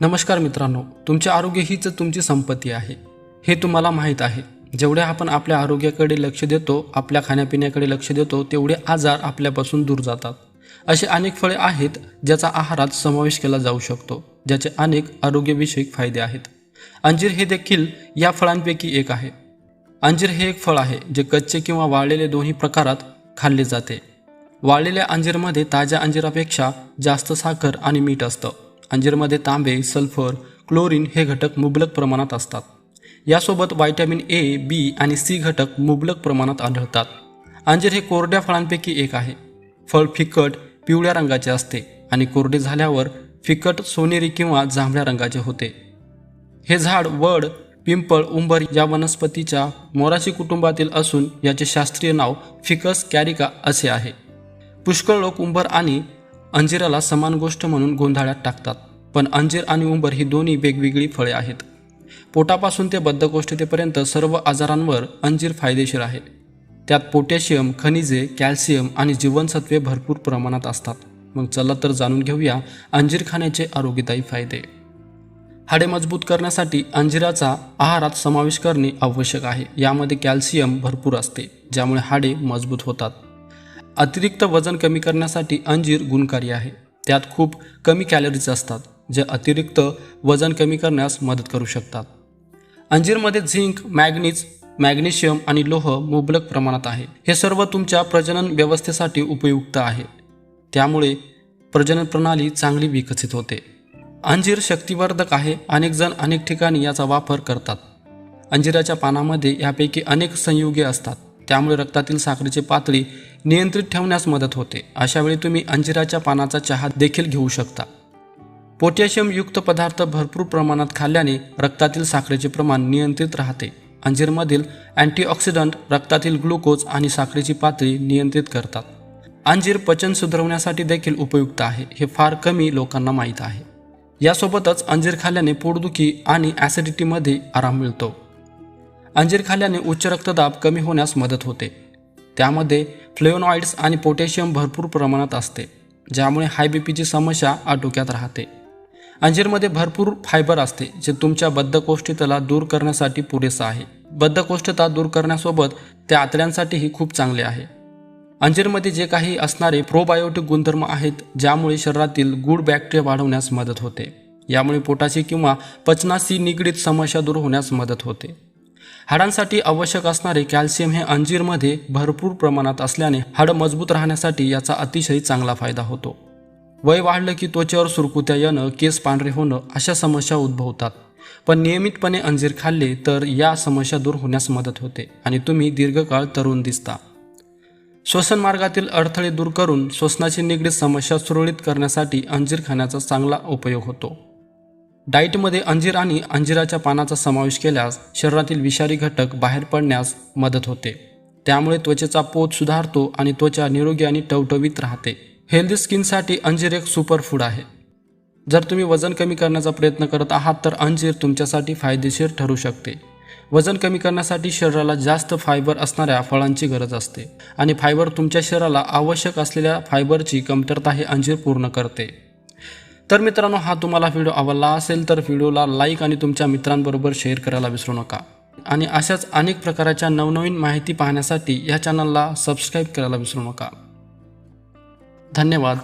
नमस्कार मित्रांनो तुमचे आरोग्य हीच तुमची संपत्ती आहे. हे तुम्हाला माहीत आहे. जेवढे आपण आपल्या आरोग्याकडे लक्ष देतो आपल्या खाण्यापिण्याकडे लक्ष देतो तेवढे आजार आपल्यापासून दूर जातात. असे अनेक फळे आहेत ज्याचा आहारात समावेश केला जाऊ शकतो ज्याचे अनेक आरोग्यविषयक फायदे आहेत. अंजीर हे देखील या फळांपैकी एक आहे. अंजीर हे एक फळ आहे जे कच्चे किंवा वाळलेले दोन्ही प्रकारात खाल्ले जाते. वाळलेल्या अंजीरमध्ये ताज्या अंजीरापेक्षा जास्त साखर आणि मीठ असतं. अंजीरमध्ये तांबे सल्फर क्लोरीन हे घटक मुबलक प्रमाणात असतात. यासोबत व्हायटॅमिन ए बी आणि सी घटक मुबलक प्रमाणात आढळतात. अंजीर हे कोरड्या फळांपैकी एक आहे. फळ फिकट पिवळ्या रंगाचे असते आणि कोरडे झाल्यावर फिकट सोनेरी किंवा जांभळ्या रंगाचे होते. हे झाड वड पिंपळ उंबर या वनस्पतीच्या मोराशी कुटुंबातील असून याचे शास्त्रीय नाव फिकस कॅरिका असे आहे. पुष्कळ लोक उंबर आणि अंजिराला समान गोष्ट म्हणून गोंधळात टाकतात. पण अंजीर आणि उंबर ही दोन्ही वेगवेगळी फळे आहेत. पोटापासून ते बद्धकोष्ठतेपर्यंत सर्व आजारांवर अंजीर फायदेशीर आहे. त्यात पोटॅशियम खनिजे कॅल्शियम आणि जीवनसत्वे भरपूर प्रमाणात असतात. मग चला तर जाणून घेऊया अंजीर खाण्याचे आरोग्यदायी फायदे. हाडे मजबूत करण्यासाठी अंजिराचा आहारात समावेश करणे आवश्यक आहे. यामध्ये कॅल्शियम भरपूर असते ज्यामुळे हाडे मजबूत होतात. अतिरिक्त वजन कमी करण्यासाठी अंजीर गुणकारी आहे. त्यात खूप कमी कॅलरीज असतात जे अतिरिक्त वजन कमी करण्यास मदत करू शकतात. अंजीरमध्ये झिंक मॅग्नीज मॅग्नेशियम आणि लोह मुबलक प्रमाणात आहे. हे सर्व तुमच्या प्रजनन व्यवस्थेसाठी उपयुक्त आहे. त्यामुळे प्रजनन प्रणाली चांगली विकसित होते. अंजीर शक्तिवर्धक आहे अनेक जण अनेक ठिकाणी याचा वापर करतात. अंजिराच्या पानामध्ये यापैकी अनेक संयुगे असतात. त्यामुळे रक्तातील साखरेची पातळी नियंत्रित ठेवण्यास मदत होते. अशा वेळी तुम्ही अंजिराच्या पानाचा चहा देखील घेऊ शकता. पोटॅशियमयुक्त पदार्थ भरपूर प्रमाणात खाल्ल्याने रक्तातील साखरेचे प्रमाण नियंत्रित राहते. अंजीरमधील अँटीऑक्सिडंट रक्तातील ग्लुकोज आणि साखरेची पातळी नियंत्रित करतात. अंजीर पचन सुधारवण्यासाठी देखील उपयुक्त आहे. हे फार कमी लोकांना माहीत आहे. यासोबतच अंजीर खाल्ल्याने पोटदुखी आणि ॲसिडिटीमध्ये आराम मिळतो. अंजीर खाल्ल्याने उच्च रक्तदाब कमी होण्यास मदत होते. त्यामध्ये फ्लेवनॉइड्स आणि पोटॅशियम भरपूर प्रमाणात असते ज्यामुळे हाय बी पीची समस्या आटोक्यात राहते. अंजीरमध्ये भरपूर फायबर असते जे तुमच्या बद्धकोष्ठतेला दूर करण्यासाठी पुरेसं आहे. बद्धकोष्ठता दूर करण्यासोबत ते आतड्यांसाठीही खूप चांगले आहे. अंजीरमध्ये जे काही असणारे प्रोबायोटिक गुणधर्म आहेत ज्यामुळे शरीरातील गुड बॅक्टेरिया वाढवण्यास मदत होते. यामुळे पोटाशी किंवा पचनाशी निगडीत समस्या दूर होण्यास मदत होते. हाडांसाठी आवश्यक असणारे कॅल्शियम हे अंजीरमध्ये भरपूर प्रमाणात असल्याने हाडं मजबूत राहण्यासाठी याचा अतिशय चांगला फायदा होतो. वय वाढलं की त्वचेवर सुरकुत्या येणं केस पांढरे होणं अशा समस्या उद्भवतात. पण नियमितपणे अंजीर खाल्ले तर या समस्या दूर होण्यास मदत होते आणि तुम्ही दीर्घकाळ तरुण दिसता. श्वसन मार्गातील अडथळे दूर करून श्वसनाची निगडीत समस्या सुरळीत करण्यासाठी अंजीर खाण्याचा चांगला उपयोग होतो. डाईटमध्ये अंजीर आणि अंजिराच्या पानाचा समावेश केल्यास शरीरातील विषारी घटक बाहेर पडण्यास मदत होते. त्यामुळे त्वचेचा पोत सुधारतो आणि त्वचा निरोगी आणि टवटवीत राहते. हेल्दी स्किनसाठी अंजीर एक सुपर फूड आहे. जर तुम्ही वजन कमी करण्याचा प्रयत्न करत आहात तर अंजीर तुमच्यासाठी फायदेशीर ठरू शकते. वजन कमी करण्यासाठी शरीराला जास्त फायबर असणाऱ्या फळांची गरज असते आणि फायबर तुमच्या शरीराला आवश्यक असलेल्या फायबरची कमतरता हे अंजीर पूर्ण करते. तर मित्रांनो हा तुम्हाला व्हिडिओ आवडला असेल तर व्हिडिओला लाईक आणि तुमच्या मित्रांबरोबर शेअर करायला विसरू नका. आणि अशाच अनेक प्रकारच्या नवनवीन माहिती पाहण्यासाठी या चॅनलला सबस्क्राईब करायला विसरू नका. धन्यवाद.